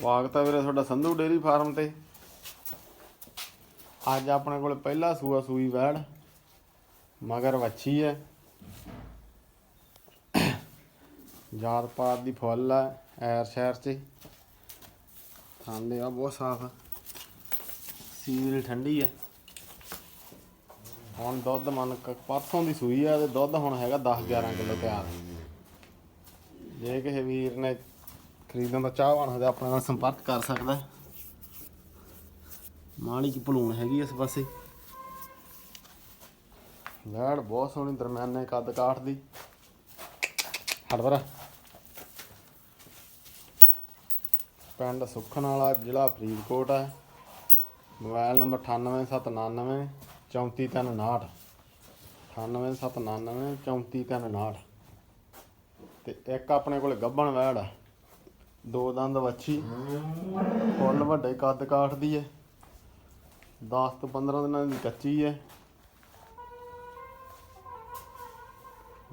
ਸਵਾਗਤ ਹੈ ਵੀਰੇ ਤੁਹਾਡਾ ਸੰਧੂ ਡੇਰੀ ਫਾਰਮ ਤੇ। ਅੱਜ ਆਪਣੇ ਕੋਲ ਪਹਿਲਾ ਸੂਆ ਸੂਈ ਵੈੜ, ਮਗਰ ਵੱਛੀ ਹੈ। ਜਾਤ ਪਾਤ ਦੀ ਫੁੱਲ ਹੈ, ਐਰ ਸ਼ਹਿਰ ਚ। ਥਾਂਦੇ ਆ ਬਹੁਤ ਸਾਫ਼। ਸੀਲ ਠੰਡੀ ਹੈ। ਹੁਣ ਦੁੱਧ ਮਨ ਕ- ਪਰਸੋਂ ਦੀ ਸੂਈ ਆ ਤੇ ਦੁੱਧ ਹੁਣ ਹੈਗਾ 10 11 ਕਿਲੋ ਤਿਆਰ। ਜੇ ਕਿਸੇ ਵੀਰ ਨੇ ਖਰੀਦਣ ਦਾ ਚਾਹਵਾਨ ਹੋਵੇ ਆਪਣੇ ਨਾਲ ਸੰਪਰਕ ਕਰ ਸਕਦਾ ਹੈ। ਮਾਲੀ ਕੀ ਭਲੂਣ ਹੈਗੀ ਇਸ ਪਾਸੇ। ਵੈੜ ਬਹੁਤ ਸੋਹਣੀ ਦਰਮਿਆਨੇ ਕੱਦ ਕਾਠ ਦੀ। ਹੜਵਰ ਪਿੰਡ ਸੁੱਖਣ ਵਾਲਾ ਜ਼ਿਲ੍ਹਾ ਫਰੀਦਕੋਟ ਹੈ। ਮੋਬਾਈਲ ਨੰਬਰ 98799 34359 98799 34359 ਤੇ ਇੱਕ ਆਪਣੇ ਕੋਲ ਗੱਬਣ ਵੈੜ ਆ ਦੋ ਦੰਦ ਵੱਛੀ, ਫੁੱਲ ਵੱਡੇ ਕੱਦ ਕਾਠ ਦੀ ਹੈ 10 ਤੋਂ 15 ਦਿਨਾਂ ਦੀ ਕੱਚੀ ਹੈ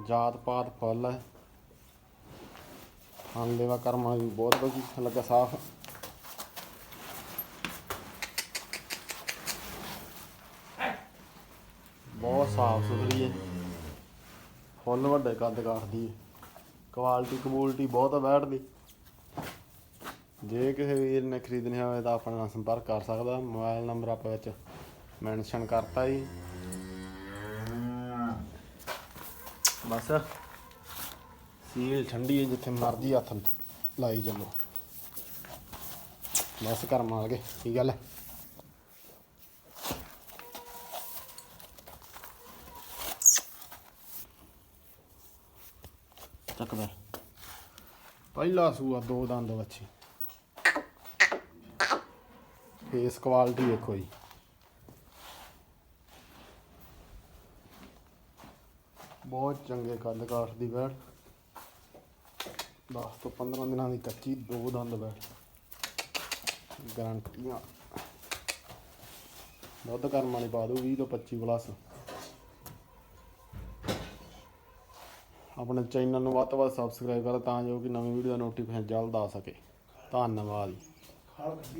ਜਾਤ ਪਾਤ ਫੁੱਲ ਹੈ ਖਾਣ ਦੇਵਾ ਕਰਮਾਂ ਵੀ ਬਹੁਤ ਵਧੀਆ ਲੱਗਾ ਸਾਫ਼। ਬਹੁਤ ਸਾਫ਼ ਸੁਥਰੀ ਹੈ ਫੁੱਲ ਵੱਡੇ ਕੱਦ ਕਾਠ ਦੀ ਹੈ ਕੁਆਲਿਟੀ ਕਬੂਲਟੀ ਬਹੁਤ ਹੈ ਬੈਠ ਦੀ। ਜੇ ਕਿਸੇ ਵੀਰ ਨੇ ਖਰੀਦਣੀ ਹੋਵੇ ਤਾਂ ਆਪਣੇ ਨਾਲ ਸੰਪਰਕ ਕਰ ਸਕਦਾ। ਮੋਬਾਈਲ ਨੰਬਰ ਆਪਾਂ ਵਿੱਚ ਮੈਂਸ਼ਨ ਕਰਤਾ ਜੀ। ਬਸ। ਸੀਲ ਠੰਡੀ ਹੈ ਜਿੱਥੇ ਮਰਜ਼ੀ ਹੱਥ ਲਾਈ ਚੱਲੋ। ਬਸ ਕਰ ਮਾਰ ਗਏ ਕੀ ਗੱਲ ਹੈ? ਚੱਕ ਬੈ। ਪਹਿਲਾ ਸੂਆ ਦੋ ਦੰਦ ਵੱਛੀ। ਫੇਸ ਕੁਆਲਿਟੀ ਦੇਖੋ ਜੀ। ਬਹੁਤ ਚੰਗੇ ਕੱਦ ਕਾਠ ਦੀ ਬੈੜ 10 ਤੋਂ 15 ਦਿਨਾਂ ਦੀ ਕੱਚੀ ਦੋ ਦੰਦ ਬੈੜ ਗਾਰੰਟੀਆਂ। ਦੁੱਧ ਕਰਮ ਵਾਲੀ ਪਾ ਦੂ 20 ਤੋਂ 25 ਪਲੱਸ। ਆਪਣੇ ਚੈਨਲ ਨੂੰ ਵੱਧ ਤੋਂ ਵੱਧ ਸਬਸਕ੍ਰਾਈਬ ਕਰੋ ਤਾਂ ਜੋ ਕਿ ਨਵੀਂ ਵੀਡੀਓ ਦਾ ਨੋਟੀਫਿਕੇਸ਼ਨ ਜਲਦ ਆ ਸਕੇ। ਧੰਨਵਾਦ ਜੀ।